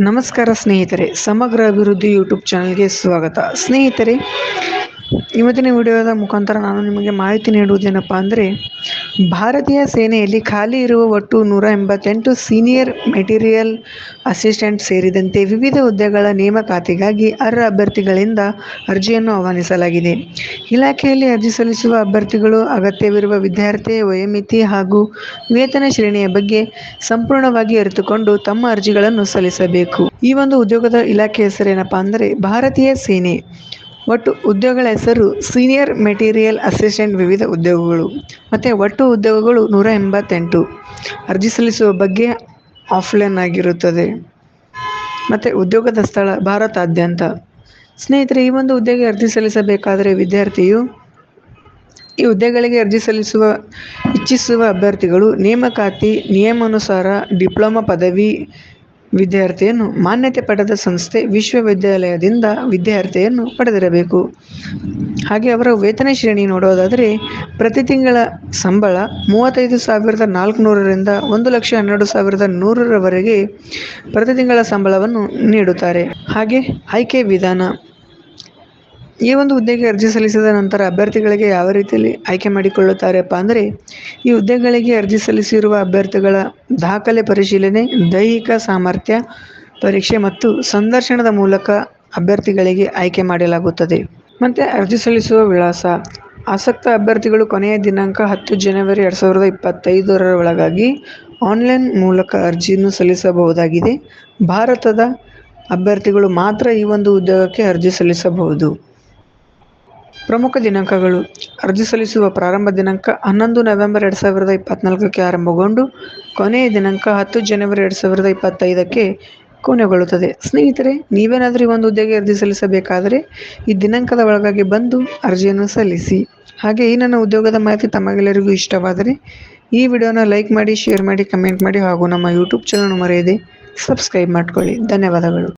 ನಮಸ್ಕಾರ ಸ್ನೇಹಿತರೆ ಸಮಗ್ರ ಅಭಿವೃದ್ಧಿ ಯೂಟ್ಯೂಬ್ ಚಾನಲ್ಗೆ ಸ್ವಾಗತ. ಸ್ನೇಹಿತರೆ ಇವತ್ತಿನ ವಿಡಿಯೋದ ಮುಖಾಂತರ ನಾನು ನಿಮಗೆ ಮಾಹಿತಿ ನೀಡುವುದೇನಪ್ಪ ಅಂದರೆ, ಭಾರತೀಯ ಸೇನೆಯಲ್ಲಿ ಖಾಲಿ ಇರುವ ಒಟ್ಟು ನೂರ ಎಂಬತ್ತೆಂಟು ಸೀನಿಯರ್ ಮೆಟೀರಿಯಲ್ ಅಸಿಸ್ಟೆಂಟ್ ಸೇರಿದಂತೆ ವಿವಿಧ ಹುದ್ದೆಗಳ ನೇಮಕಾತಿಗಾಗಿ ಅರ್ಹ ಅಭ್ಯರ್ಥಿಗಳಿಂದ ಅರ್ಜಿಯನ್ನು ಆಹ್ವಾನಿಸಲಾಗಿದೆ. ಇಲಾಖೆಯಲ್ಲಿ ಅರ್ಜಿ ಸಲ್ಲಿಸುವ ಅಭ್ಯರ್ಥಿಗಳು, ಅಗತ್ಯವಿರುವ ವಿದ್ಯಾರ್ಥಿ ವಯೋಮಿತಿ ಹಾಗೂ ವೇತನ ಶ್ರೇಣಿಯ ಬಗ್ಗೆ ಸಂಪೂರ್ಣವಾಗಿ ಅರಿತುಕೊಂಡು ತಮ್ಮ ಅರ್ಜಿಗಳನ್ನು ಸಲ್ಲಿಸಬೇಕು. ಈ ಒಂದು ಉದ್ಯೋಗದ ಇಲಾಖೆ ಹೆಸರೇನಪ್ಪ ಅಂದರೆ, ಭಾರತೀಯ ಸೇನೆ. ಒಟ್ಟು ಉದ್ಯೋಗಗಳ ಹೆಸರು ಸೀನಿಯರ್ ಮೆಟೀರಿಯಲ್ ಅಸಿಸ್ಟೆಂಟ್ ವಿವಿಧ ಉದ್ಯೋಗಗಳು. ಮತ್ತು ಒಟ್ಟು ಉದ್ಯೋಗಗಳು ನೂರ ಎಂಬತ್ತೆಂಟು. ಅರ್ಜಿ ಸಲ್ಲಿಸುವ ಬಗ್ಗೆ ಆಫ್ಲೈನ್ ಆಗಿರುತ್ತದೆ. ಮತ್ತು ಉದ್ಯೋಗದ ಸ್ಥಳ ಭಾರತಾದ್ಯಂತ. ಸ್ನೇಹಿತರೆ, ಈ ಒಂದು ಹುದ್ದೆಗೆ ಅರ್ಜಿ ಸಲ್ಲಿಸಬೇಕಾದರೆ ವಿದ್ಯಾರ್ಥಿಯು ಈ ಹುದ್ದೆಗಳಿಗೆ ಅರ್ಜಿ ಸಲ್ಲಿಸುವ, ಇಚ್ಛಿಸುವ ಅಭ್ಯರ್ಥಿಗಳು ನೇಮಕಾತಿ, ನಿಯಮಾನುಸಾರ ಡಿಪ್ಲೊಮಾ ಪದವಿ ವಿದ್ಯಾರ್ಥಿಯನ್ನು ಮಾನ್ಯತೆ ಪಡೆದ ಸಂಸ್ಥೆ ವಿಶ್ವವಿದ್ಯಾಲಯದಿಂದ ವಿದ್ಯಾರ್ಥಿಯನ್ನು ಪಡೆದಿರಬೇಕು. ಹಾಗೆ ಅವರ ವೇತನ ಶ್ರೇಣಿ ನೋಡೋದಾದರೆ ಪ್ರತಿ ತಿಂಗಳ ಸಂಬಳ ಮೂವತ್ತೈದು ಸಾವಿರದ ನಾಲ್ಕುನೂರರಿಂದ ಒಂದು ಲಕ್ಷ ಹನ್ನೆರಡು ಸಾವಿರದ ನೂರರವರೆಗೆ ಪ್ರತಿ ತಿಂಗಳ ಸಂಬಳವನ್ನು ನೀಡುತ್ತಾರೆ. ಹಾಗೆ ಆಯ್ಕೆ ವಿಧಾನ. ಈ ಒಂದು ಹುದ್ದೆಗೆ ಅರ್ಜಿ ಸಲ್ಲಿಸಿದ ನಂತರ ಅಭ್ಯರ್ಥಿಗಳಿಗೆ ಯಾವ ರೀತಿಯಲ್ಲಿ ಆಯ್ಕೆ ಮಾಡಿಕೊಳ್ಳುತ್ತಾರೆಪ್ಪ ಅಂದರೆ, ಈ ಹುದ್ದೆಗಳಿಗೆ ಅರ್ಜಿ ಸಲ್ಲಿಸಿರುವ ಅಭ್ಯರ್ಥಿಗಳ ದಾಖಲೆ ಪರಿಶೀಲನೆ, ದೈಹಿಕ ಸಾಮರ್ಥ್ಯ ಪರೀಕ್ಷೆ ಮತ್ತು ಸಂದರ್ಶನದ ಮೂಲಕ ಅಭ್ಯರ್ಥಿಗಳಿಗೆ ಆಯ್ಕೆ ಮಾಡಲಾಗುತ್ತದೆ. ಮತ್ತು ಅರ್ಜಿ ಸಲ್ಲಿಸುವ ವಿಳಾಸ, ಆಸಕ್ತ ಅಭ್ಯರ್ಥಿಗಳು ಕೊನೆಯ ದಿನಾಂಕ ಹತ್ತು ಜನವರಿ ಎರಡು ಸಾವಿರದ ಇಪ್ಪತ್ತೈದರ ಒಳಗಾಗಿ ಆನ್ಲೈನ್ ಮೂಲಕ ಅರ್ಜಿಯನ್ನು ಸಲ್ಲಿಸಬಹುದಾಗಿದೆ. ಭಾರತದ ಅಭ್ಯರ್ಥಿಗಳು ಮಾತ್ರ ಈ ಒಂದು ಉದ್ಯೋಗಕ್ಕೆ ಅರ್ಜಿ ಸಲ್ಲಿಸಬಹುದು. ಪ್ರಮುಖ ದಿನಾಂಕಗಳು. ಅರ್ಜಿ ಸಲ್ಲಿಸುವ ಪ್ರಾರಂಭ ದಿನಾಂಕ ಹನ್ನೊಂದು ನವೆಂಬರ್ ಎರಡು ಸಾವಿರದ ಇಪ್ಪತ್ತ್ನಾಲ್ಕಕ್ಕೆ ಆರಂಭಗೊಂಡು, ಕೊನೆಯ ದಿನಾಂಕ ಹತ್ತು ಜನವರಿ ಎರಡು ಸಾವಿರದ ಇಪ್ಪತ್ತೈದಕ್ಕೆ ಕೊನೆಗೊಳ್ಳುತ್ತದೆ. ಸ್ನೇಹಿತರೆ, ನೀವೇನಾದರೂ ಒಂದು ಹುದ್ದೆಗೆ ಅರ್ಜಿ ಸಲ್ಲಿಸಬೇಕಾದರೆ ಈ ದಿನಾಂಕದ ಒಳಗಾಗಿ ಬಂದು ಅರ್ಜಿಯನ್ನು ಸಲ್ಲಿಸಿ. ಹಾಗೆ ಈ ನನ್ನ ಉದ್ಯೋಗದ ಮಾಹಿತಿ ತಮಗೆಲ್ಲರಿಗೂ ಇಷ್ಟವಾದರೆ ಈ ವಿಡಿಯೋನ ಲೈಕ್ ಮಾಡಿ, ಶೇರ್ ಮಾಡಿ, ಕಮೆಂಟ್ ಮಾಡಿ ಹಾಗೂ ನಮ್ಮ ಯೂಟ್ಯೂಬ್ ಚಾನಲ್ ಮರೆಯದೆ ಸಬ್ಸ್ಕ್ರೈಬ್ ಮಾಡ್ಕೊಳ್ಳಿ. ಧನ್ಯವಾದಗಳು.